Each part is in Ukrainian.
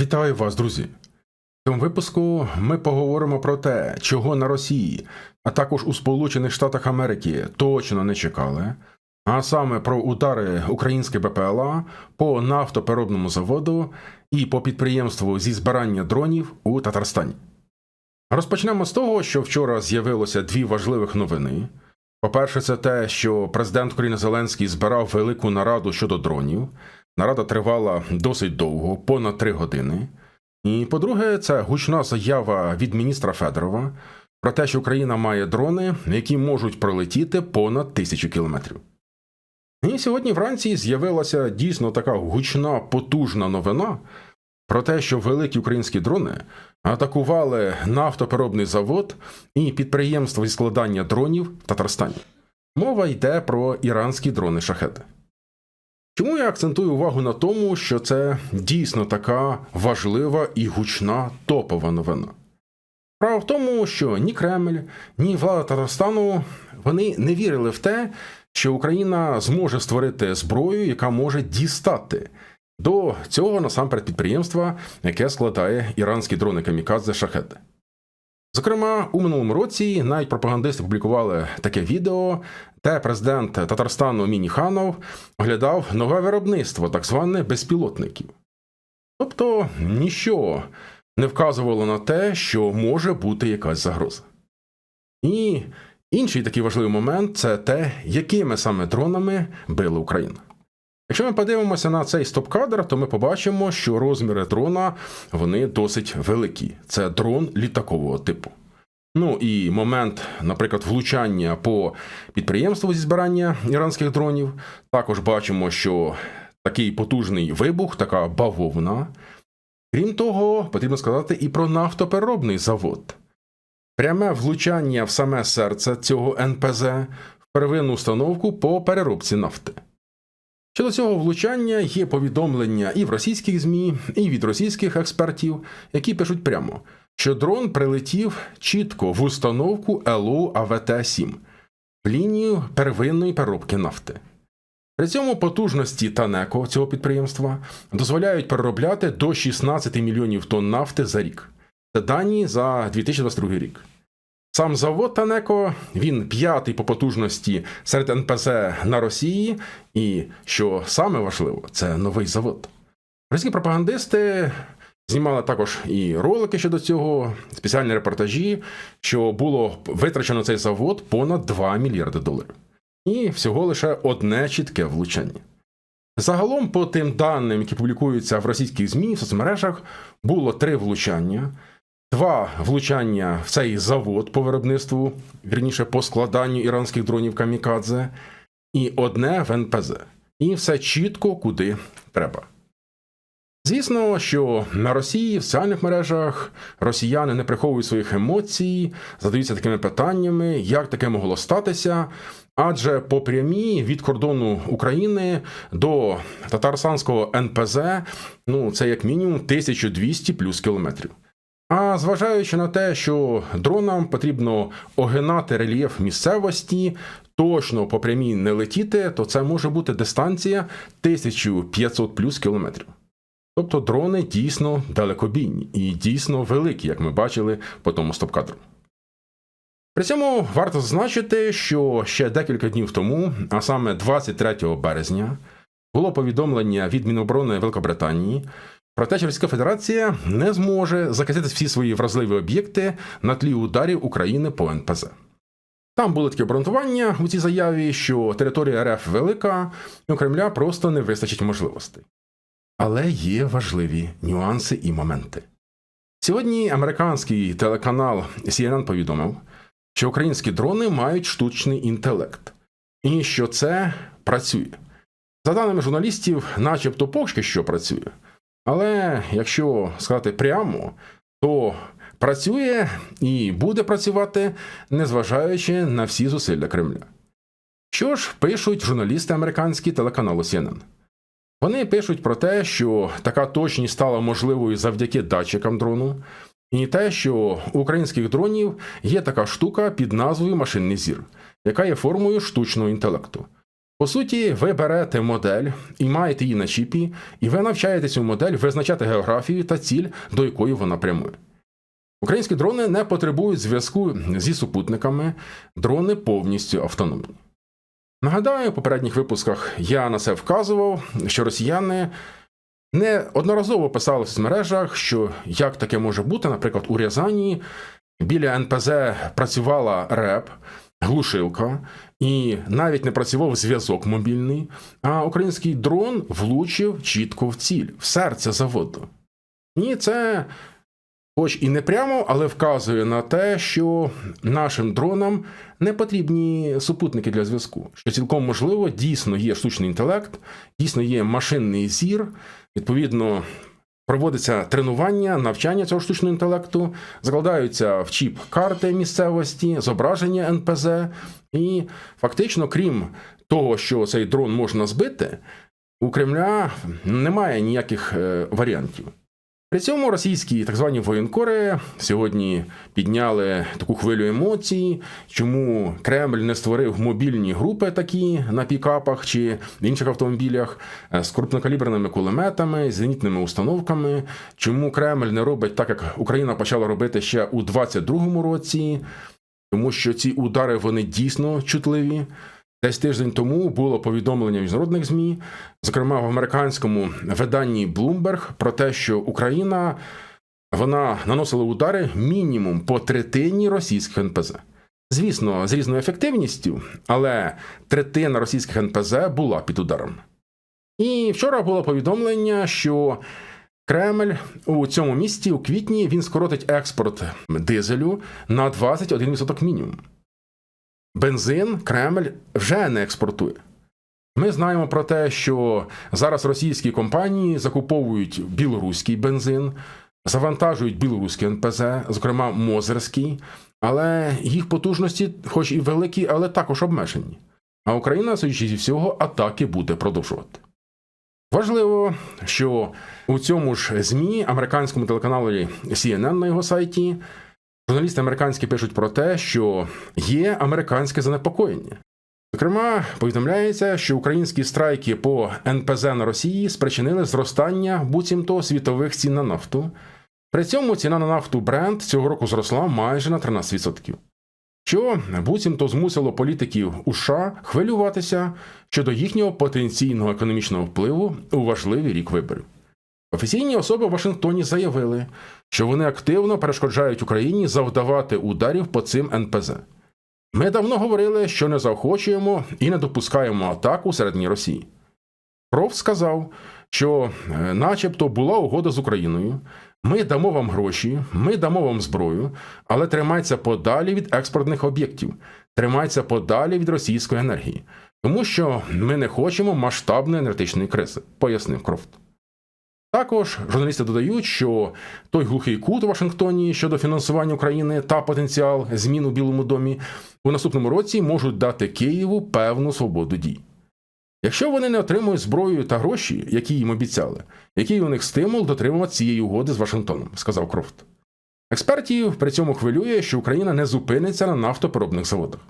Вітаю вас, друзі! В цьому випуску ми поговоримо про те, чого на Росії, а також у Сполучених Штатах Америки точно не чекали, а саме про удари української БПЛА по нафтопереробному заводу і по підприємству зі збирання дронів у Татарстані. Розпочнемо з того, що вчора з'явилося дві важливих новини. По-перше, це те, що президент України Зеленський збирав велику нараду щодо дронів. Нарада тривала досить довго, понад три години. І по-друге, це гучна заява від міністра Федорова про те, що Україна має дрони, які можуть пролетіти понад тисячу кілометрів. І сьогодні вранці з'явилася дійсно така гучна, потужна новина про те, що великі українські дрони атакували нафтопереробний завод і підприємство зі складання дронів в Татарстані. Мова йде про іранські дрони шахети. Чому я акцентую увагу на тому, що це дійсно така важлива і гучна топова новина? Справа в тому, що ні Кремль, ні влада Татарстану вони не вірили в те, що Україна зможе створити зброю, яка може дістати до цього насамперед підприємства, яке складає іранські дрони камікадзе шахети. Зокрема, у минулому році навіть пропагандисти публікували таке відео, де президент Татарстану Мініханов оглядав нове виробництво, так зване безпілотників. Тобто ніщо не вказувало на те, що може бути якась загроза. І інший такий важливий момент це те, якими саме дронами била Україна. Якщо ми подивимося на цей стоп-кадр, то ми побачимо, що розміри дрона вони досить великі. Це дрон літакового типу. Ну і момент, наприклад, влучання по підприємству зі збирання іранських дронів. Також бачимо, що такий потужний вибух, така бавовна. Крім того, потрібно сказати і про нафтопереробний завод. Пряме влучання в саме серце цього НПЗ в первинну установку по переробці нафти. Щодо цього влучання є повідомлення і в російських ЗМІ, і від російських експертів, які пишуть прямо, що дрон прилетів чітко в установку ЛУ АВТ-7 в лінію первинної переробки нафти. При цьому потужності Танеко цього підприємства дозволяють переробляти до 16 мільйонів тонн нафти за рік. Це дані за 2022 рік. Сам завод Танеко він п'ятий по потужності серед НПЗ на Росії, і що саме важливо, це новий завод. Російські пропагандисти знімали також і ролики щодо цього, спеціальні репортажі, що було витрачено цей завод понад 2 мільярди доларів. І всього лише одне чітке влучання. Загалом, по тим даним, які публікуються в російських ЗМІ в соцмережах, було три влучання. Два влучання в цей завод по виробництву, вірніше по складанню іранських дронів Камікадзе, і одне в НПЗ. І все чітко куди треба. Звісно, що на Росії в соціальних мережах росіяни не приховують своїх емоцій, задаються такими питаннями, як таке могло статися. Адже по прямій від кордону України до татарстанського НПЗ, ну це як мінімум 1200 плюс кілометрів. А зважаючи на те, що дронам потрібно огинати рельєф місцевості, точно по прямій не летіти, то це може бути дистанція 1500 плюс кілометрів. Тобто дрони дійсно далекобійні і дійсно великі, як ми бачили по тому стоп-кадру. При цьому варто зазначити, що ще декілька днів тому, а саме 23 березня, було повідомлення від Міноборони Великобританії про те, що Російська Федерація не зможе захистити всі свої вразливі об'єкти на тлі ударів України по НПЗ. Там були такі обґрунтування у цій заяві, що територія РФ велика, і у Кремля просто не вистачить можливостей. Але є важливі нюанси і моменти. Сьогодні американський телеканал CNN повідомив, що українські дрони мають штучний інтелект, і що це працює. За даними журналістів, начебто поки що працює. Але якщо сказати прямо, то працює і буде працювати, незважаючи на всі зусилля Кремля. Що ж пишуть журналісти американські телеканалу CNN? Вони пишуть про те, що така точність стала можливою завдяки датчикам дрону, і те, що у українських дронів є така штука під назвою машинний зір, яка є формою штучного інтелекту. По суті, ви берете модель і маєте її на чіпі, і ви навчаєте цю модель визначати географію та ціль, до якої вона прямує. Українські дрони не потребують зв'язку зі супутниками, дрони повністю автономні. Нагадаю, в попередніх випусках я на це вказував, що росіяни неодноразово писали в соцмережах, що як таке може бути, наприклад, у Рязані біля НПЗ працювала РЕП, глушилка, і навіть не працював зв'язок мобільний, а український дрон влучив чітко в ціль, в серце заводу. Ні, це хоч і не прямо, але вказує на те, що нашим дронам не потрібні супутники для зв'язку. Що цілком можливо, дійсно є штучний інтелект, дійсно є машинний зір, відповідно. Проводиться тренування, навчання цього штучного інтелекту, закладаються в чіп карти місцевості, зображення НПЗ, і фактично, крім того, що цей дрон можна збити, у Кремля немає ніяких е, варіантів. При цьому російські так звані воєнкори сьогодні підняли таку хвилю емоцій, чому Кремль не створив мобільні групи такі на пікапах чи інших автомобілях е, з крупнокаліберними кулеметами, зенітними установками, чому Кремль не робить так, як Україна почала робити ще у 22-му році, тому що ці удари вони дійсно чутливі. Десь тиждень тому було повідомлення міжнародних змі, зокрема в американському виданні Bloomberg, про те, що Україна вона наносила удари мінімум по третині російських НПЗ. Звісно, з різною ефективністю, але третина російських НПЗ була під ударом. І вчора було повідомлення, що Кремль у цьому місті у квітні він скоротить експорт дизелю на 21% мінімум. Бензин Кремль вже не експортує. Ми знаємо про те, що зараз російські компанії закуповують білоруський бензин, завантажують білоруський НПЗ, зокрема Мозерський, але їх потужності, хоч і великі, але також обмежені. А Україна, судячи зі всього, атаки буде продовжувати. Важливо, що у цьому ж ЗМІ, американському телеканалі CNN на його сайті, Журналісти американські пишуть про те, що є американське занепокоєння. Зокрема, повідомляється, що українські страйки по НПЗ на Росії спричинили зростання буцімто світових цін на нафту. При цьому ціна на нафту Brent цього року зросла майже на 13%. Що буцімто змусило політиків США хвилюватися щодо їхнього потенційного економічного впливу у важливий рік виборів. Офіційні особи в Вашингтоні заявили, що вони активно перешкоджають Україні завдавати ударів по цим НПЗ. Ми давно говорили, що не заохочуємо і не допускаємо атаку середній Росії. Проф сказав, що, е, начебто, була угода з Україною. Ми дамо вам гроші, ми дамо вам зброю, але тримайтеся подалі від експортних об'єктів, тримайтеся подалі від російської енергії, тому що ми не хочемо масштабної енергетичної кризи, пояснив Крофт. Також журналісти додають, що той глухий кут у Вашингтоні щодо фінансування України та потенціал змін у Білому домі у наступному році можуть дати Києву певну свободу дій. Якщо вони не отримують зброю та гроші, які їм обіцяли, який у них стимул дотримувати цієї угоди з Вашингтоном, сказав Крофт. Експертів при цьому хвилює, що Україна не зупиниться на нафтопереробних заводах.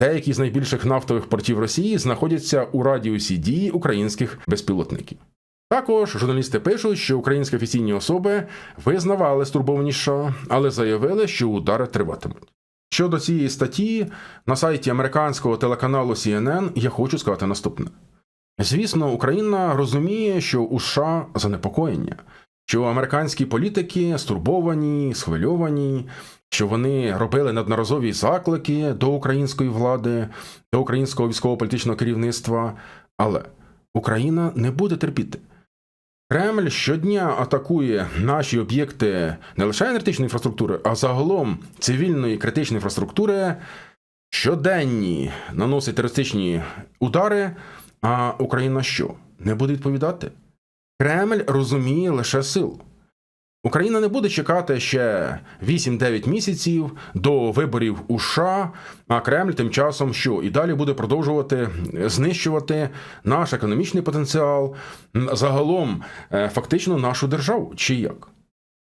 Деякі з найбільших нафтових портів Росії знаходяться у радіусі дії українських безпілотників. Також журналісти пишуть, що українські офіційні особи визнавали стурбованість США, але заявили, що удари триватимуть. Щодо цієї статті на сайті американського телеканалу CNN я хочу сказати наступне: звісно, Україна розуміє, що у США занепокоєння, що американські політики стурбовані, схвильовані, що вони робили неодноразові заклики до української влади, до українського військово-політичного керівництва, але Україна не буде терпіти. Кремль щодня атакує наші об'єкти не лише енергетичної інфраструктури, а загалом цивільної критичної інфраструктури. Щоденні наносить терористичні удари. А Україна що? Не буде відповідати? Кремль розуміє лише силу. Україна не буде чекати ще 8-9 місяців до виборів у США, а Кремль тим часом що і далі буде продовжувати знищувати наш економічний потенціал, загалом е, фактично нашу державу чи як.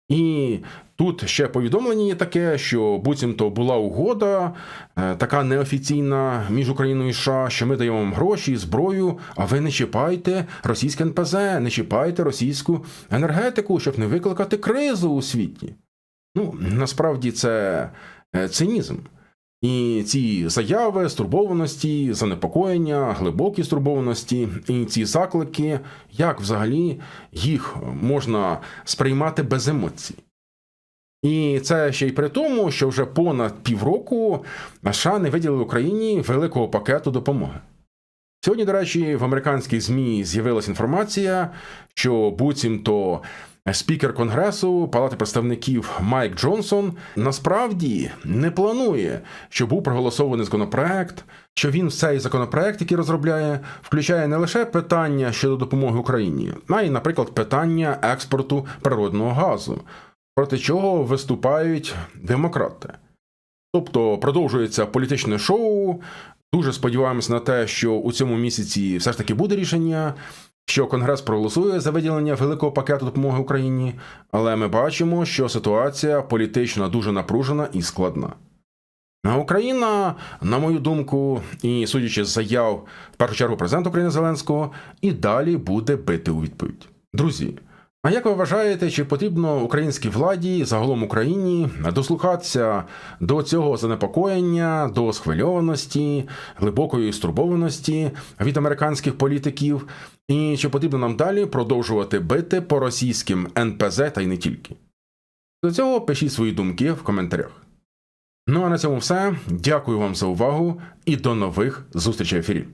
І тут ще повідомлення є таке, що буцімто була угода, е, така неофіційна між Україною і США, що ми даємо вам гроші, зброю, а ви не чіпайте російське НПЗ, не чіпайте російську енергетику, щоб не викликати кризу у світі. Ну, насправді це е, цинізм. І ці заяви, стурбованості, занепокоєння, глибокі стурбованості, і ці заклики, як взагалі їх можна сприймати без емоцій. І це ще й при тому, що вже понад півроку США не виділили Україні великого пакету допомоги. Сьогодні, до речі, в американських ЗМІ з'явилася інформація, що буцімто спікер Конгресу Палати представників Майк Джонсон насправді не планує, щоб був проголосований законопроект, що він цей законопроект, який розробляє, включає не лише питання щодо допомоги Україні, а й, наприклад, питання експорту природного газу, проти чого виступають демократи. Тобто продовжується політичне шоу. Дуже сподіваємось на те, що у цьому місяці все ж таки буде рішення, що Конгрес проголосує за виділення великого пакету допомоги Україні, але ми бачимо, що ситуація політично дуже напружена і складна. Україна, на мою думку, і судячи з заяв в першу чергу президента України Зеленського, і далі буде бити у відповідь. Друзі. А як ви вважаєте, чи потрібно українській владі, загалом Україні, дослухатися до цього занепокоєння, до схвильованості, глибокої стурбованості від американських політиків, і чи потрібно нам далі продовжувати бити по російським НПЗ та й не тільки? До цього пишіть свої думки в коментарях. Ну а на цьому все. Дякую вам за увагу і до нових зустрічей в ефірі.